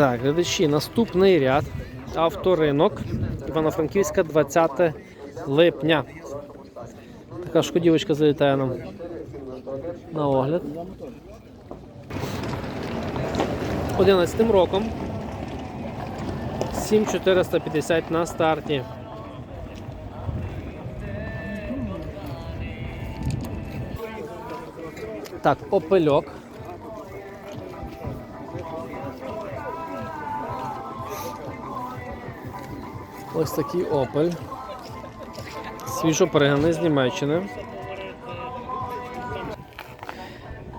Так, глядачі, наступний ряд. Авторинок. Івано-Франківська, 20 липня. Така шкодівочка залітає нам на огляд. 11 роком. 7450 на старті. Так, опельок. Ось такий опель. Свіжоприганий з Німеччини.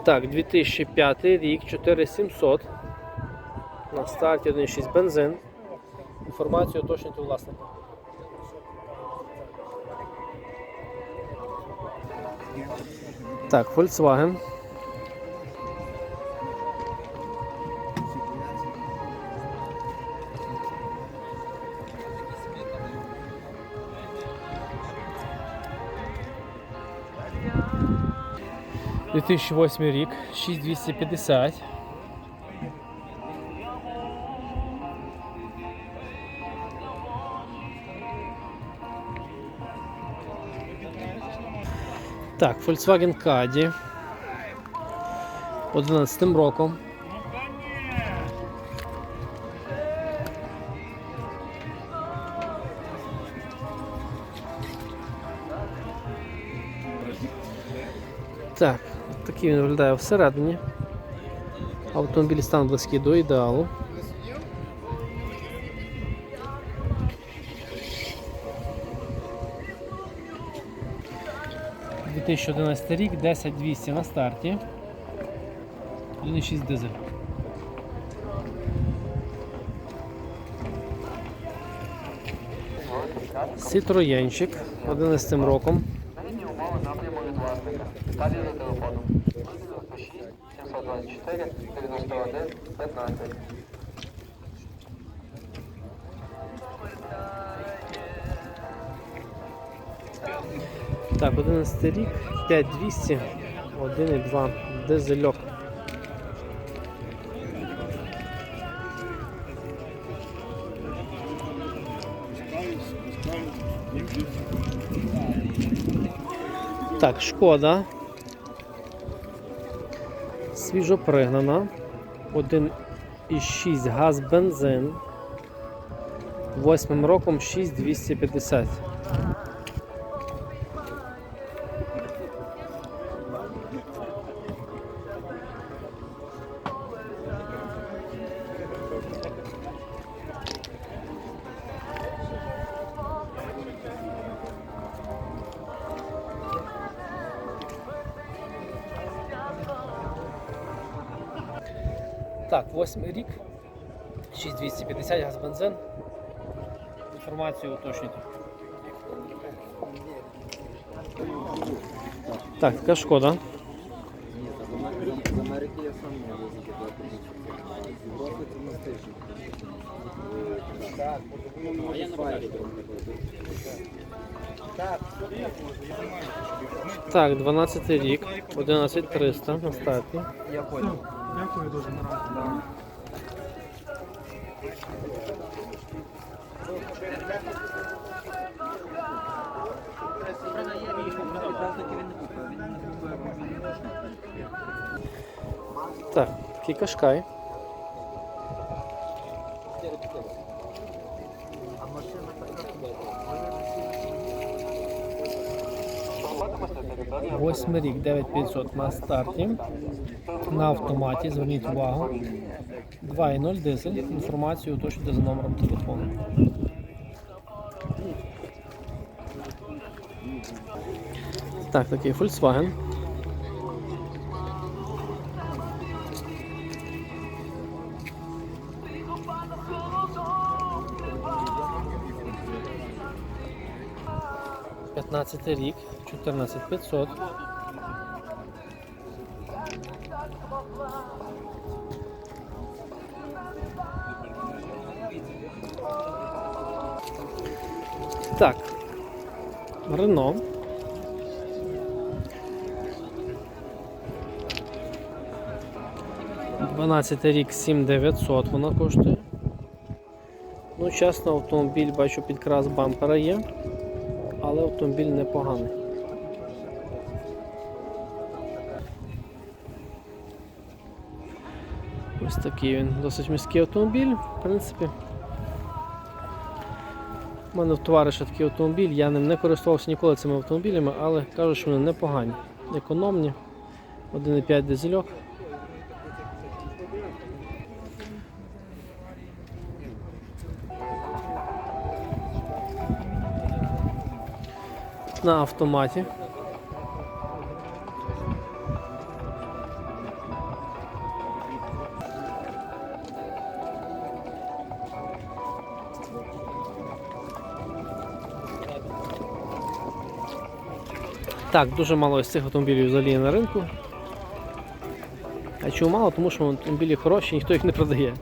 Так, 2005 рік, 4700. На старті 1.6 бензин. Інформацію уточнюйте власника. Так, Volkswagen. – 2008 рік, 6250. Так, Volkswagen Caddy. 11 роком. Так, такий він виглядає всередині. Автомобіль стан близький до ідеалу. – 2011 рік, 10200 на старті. 1,6 дизель. Citroєнчик 11 роком. Далі за телефоном. 096 724 91 15. Так, 11 рік, 5200, 1,2 дизельок. Так, шкода. Свіжопригнана. 1,6 газ бензин. Восьмим роком 6250. Так, восьмий рік. 6250 газ бензин. Інформацію уточнюйте. Так, така шкода. В Америці я сам не. Європи це Так, 12 рік, 11300 на старті. Я понял. Дякую дуже наразі. Так, такий кашкай. Восьмий рік, 9500 на старті. На автоматі, зверніть увагу. 2.0 дизель. Інформацію уточнюйте за номером телефону. Так, такий Volkswagen. П'ятнадцятий рік, 14500. Рено. 12 рік 7900 вона коштує. Ну, чесно, автомобіль бачу підкрас бампера є, але автомобіль непоганий. Ось такий він досить міський автомобіль, в принципі. У мене в товариша такий автомобіль, я ним не користувався ніколи цими автомобілями, але кажуть, що вони непогані, економні. 1,5 дизельок. На автоматі. Так, дуже мало з цих автомобілів взагалі на ринку. А чому мало? Тому що автомобілі хороші, ніхто їх не продає.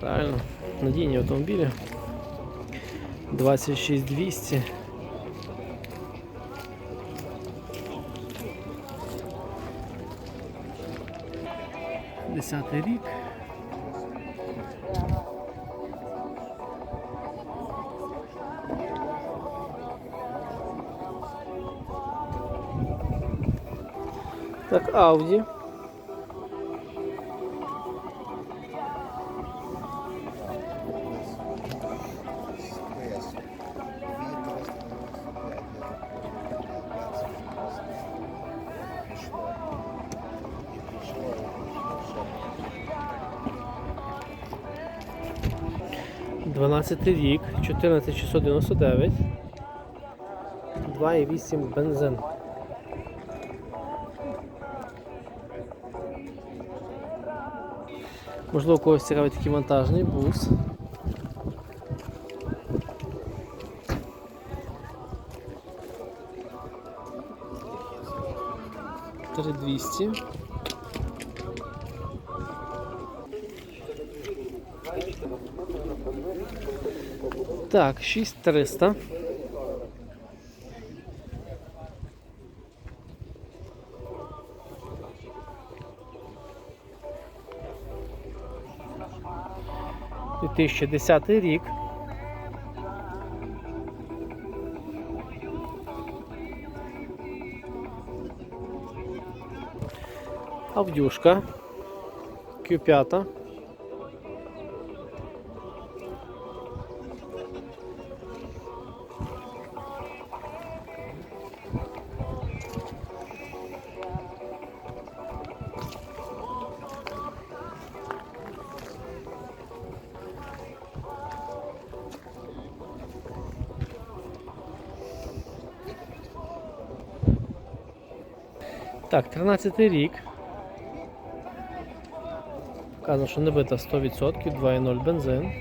Правильно, надійні автомобілі. 26200. Десятий рік. Audi. Дванадцятий рік, 14699, 2,8 бензин. Можливо, когось цікавить такий вантажний бус. Три двісті. Так, шість триста. Дві тисячі десятий рік. Авдюшка. Q5. Так, 13 рік. Вказано, що не бита 100%, 2,0 бензин.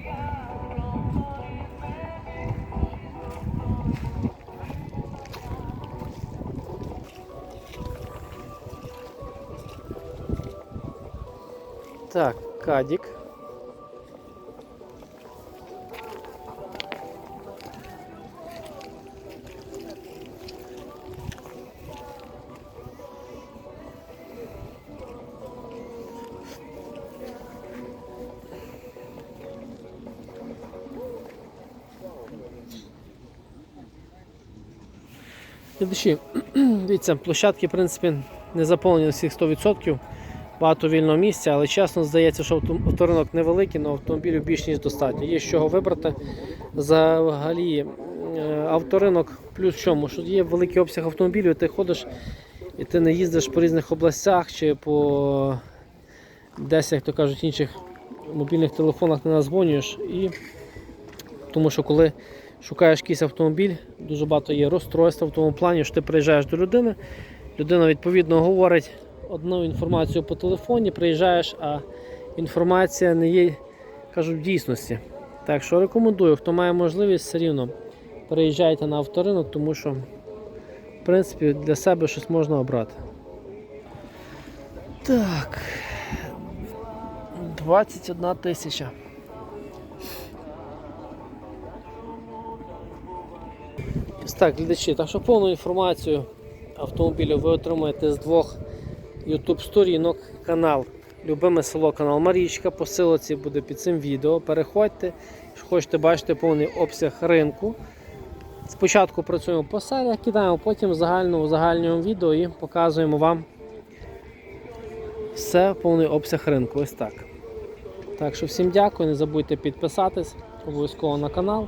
Так, кадік. Глядачі, дивіться, площадки, в принципі, не заповнені всіх 100%. Багато вільного місця, але чесно здається, що авторинок невеликий, але автомобілів більш ніж достатньо. Є з чого вибрати. Взагалі, е, авторинок плюс в чому, що є великий обсяг автомобілів, ти ходиш і ти не їздиш по різних областях чи по десь, як то кажуть, інших мобільних телефонах не назвонюєш. І тому що коли шукаєш якийсь автомобіль, дуже багато є розстройств в тому плані, що ти приїжджаєш до людини, людина відповідно говорить одну інформацію по телефоні, приїжджаєш, а інформація не є, кажуть, в дійсності. Так що рекомендую, хто має можливість, все рівно переїжджайте на авторинок, тому що в принципі для себе щось можна обрати. Так. 21 тисяча. Так, глядачі, так що повну інформацію автомобілю ви отримаєте з двох YouTube сторінок. Канал Любиме село канал Марічка. По силоці буде під цим відео. Переходьте, якщо хочете бачити повний обсяг ринку. Спочатку працюємо по серіях, кидаємо, потім загально узагальнюємо відео і показуємо вам все повний обсяг ринку. Ось так. Так що всім дякую, не забудьте підписатись обов'язково на канал.